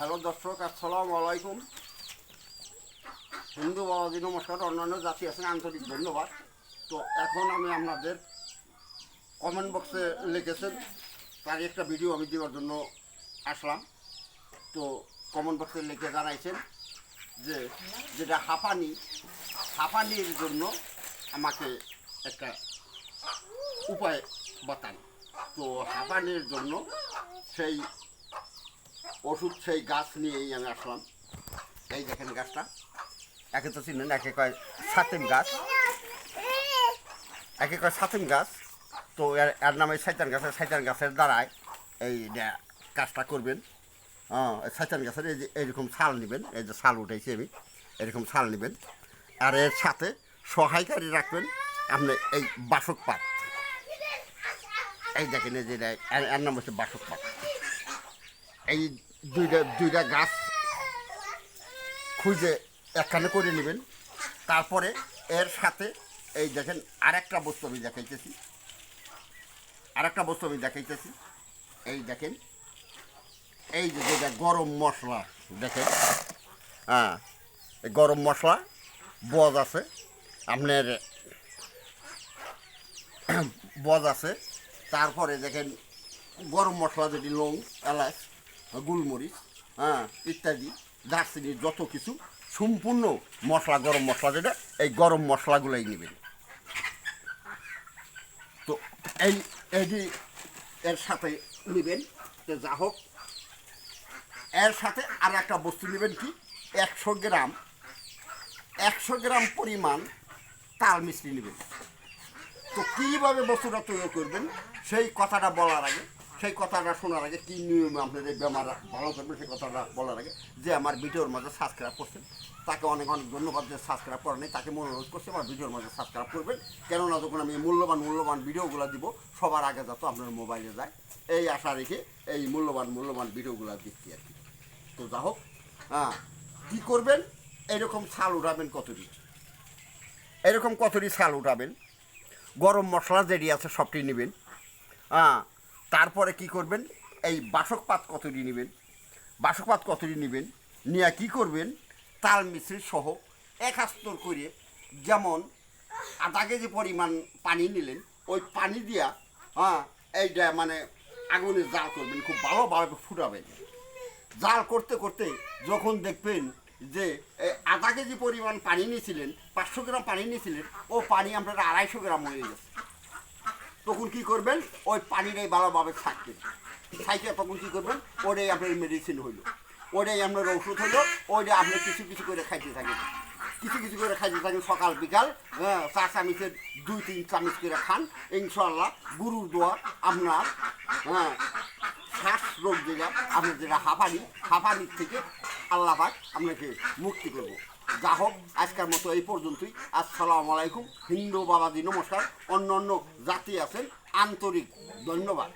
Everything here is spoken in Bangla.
হ্যালো দর্শক, আসসালামু আলাইকুম। হিন্দু বাবাজি নমস্কার অন্যান্য জাতি আছেন আন্তরিক ধন্যবাদ। তো এখন আমি আপনাদের কমেন্ট বক্সে লিখেছেন, তার একটা ভিডিও আমি দেওয়ার জন্য আসলাম। তো কমেন্ট বক্সে লিখে জানাইছেন যে, যেটা হাঁপানি, হাঁপানির জন্য আমাকে একটা উপায় বাতান। তো হাঁপানির জন্য সেই ওষুধ সেই গাছ নিয়েই আমি আসলাম। এই দেখেন গাছটা। একে তো চিনেন, একে কয় সাতিম গাছ। একে কয় সাতিম গাছ। তো এর এর নামে সাইতান গাছের সাইতান গাছের দ্বারায় এই কাজটা করবেন। হ্যাঁ সাইতান গাছের এই যে, এইরকম ছাল নেবেন। এই যে ছাল উঠেছি আমি এরকম ছাল নেবেন। আর এর সাথে সহায়কারী রাখবেন আপনি এই বাসক পাত। এই দেখেন এই যে এর নাম হচ্ছে বাসক পাত। এই দুইটা দুইটা গাছ খুঁজে একখানে করে নেবেন। তারপরে এর সাথে এই দেখেন আরেকটা বস্তু আমি দেখাইতেছি। আরেকটা বস্তু আমি দেখাইতেছি। এই দেখেন, এই যে যেটা গরম মশলা দেখেন হ্যাঁ এই গরম মশলা, বজ আছে, আপনার বজ আছে। তারপরে দেখেন গরম মশলা যেটি লং, এলাচ গুলমরিচ হ্যাঁ ইত্যাদি দারচিনি যত কিছু, সম্পূর্ণ মশলা, গরম মশলা যেটা, এই গরম মশলাগুলোই নেবেন। তো এই এটি এর সাথে নেবেন যা হোক, এর সাথে আর একটা বস্তু নেবেন কি? একশো গ্রাম একশো গ্রাম পরিমাণ তাল মিষ্টি নেবেন। তো কীভাবে বস্তুটা তৈরি করবেন, সেই কথাটা বলার আগে সেই কথাটা শোনার আগে কী নিয়মে আপনাদের বেমার ভালো করবেন সেই কথাটা বলার আগে যে আমার ভিডিওর মাঝে সাবস্ক্রাইব করছেন, তাকে অনেক অনেক ধন্যবাদ যে সাবস্ক্রাইব করেন, তাকে অনুরোধ করছি, আমার ভিডিওর মাঝে সাবস্ক্রাইব করবেন। কেননা যখন আমি মূল্যবান মূল্যবান ভিডিওগুলো দিব, সবার আগে যত আপনার মোবাইলে যায়, এই আশা রেখে এই মূল্যবান মূল্যবান ভিডিওগুলো দিচ্ছি আর কি। তো যা হোক হ্যাঁ কী করবেন? এরকম ছাল উঠাবেন কতটি এরকম কতটি ছাল উঠাবেন? গরম মশলা যেটি আছে সবটি নেবেন। হ্যাঁ তারপরে কি করবেন? এই বাসক পাত কতটি নেবেন? বাসক পাত কতটি নেবেন? নিয়ে কি করবেন? তাল মিশ্রি সহ এক আস্তর করে যেমন আধা কেজি পরিমাণ পানি নিলেন, ওই পানি দিয়া হ্যাঁ এইটা মানে আগুনে জাল করবেন, খুব ভালোভাবে ফুটাবেন। জাল করতে করতে যখন দেখবেন যে আধা কেজি পরিমাণ পানি নিয়েছিলেন, পাঁচশো গ্রাম পানি নিয়েছিলেন, ও পানি আপনারা আড়াইশো গ্রাম হয়ে গেছে। তখন কি করবেন? ওই পানিটাই ভালোভাবে থাকবেন। থাইকে তখন কি করবেন? ওটাই আপনার মেডিসিন হইল। ওটাই আপনার ওষুধ হইল। ওইটা আপনি কিছু কিছু করে খাইতে থাকেন। কিছু কিছু করে খাইতে থাকেন সকাল, বিকাল। হ্যাঁ চার চামিচের দুই, তিন চামিচ করে খান। ইনশাল্লাহ গুরুর দোয়া আপনার হ্যাঁ শ্বাস রোগ যেটা, আপনার যেটা হাঁপানি হাঁপানির থেকে আল্লাহ আপনাকে মুক্তি করব যা হোক আজকের মতো এই পর্যন্তই। আসসালাম আলাইকুম। হিন্দু বাবাজি, নমস্কার। অন্য অন্য জাতি আছেন, আন্তরিক ধন্যবাদ।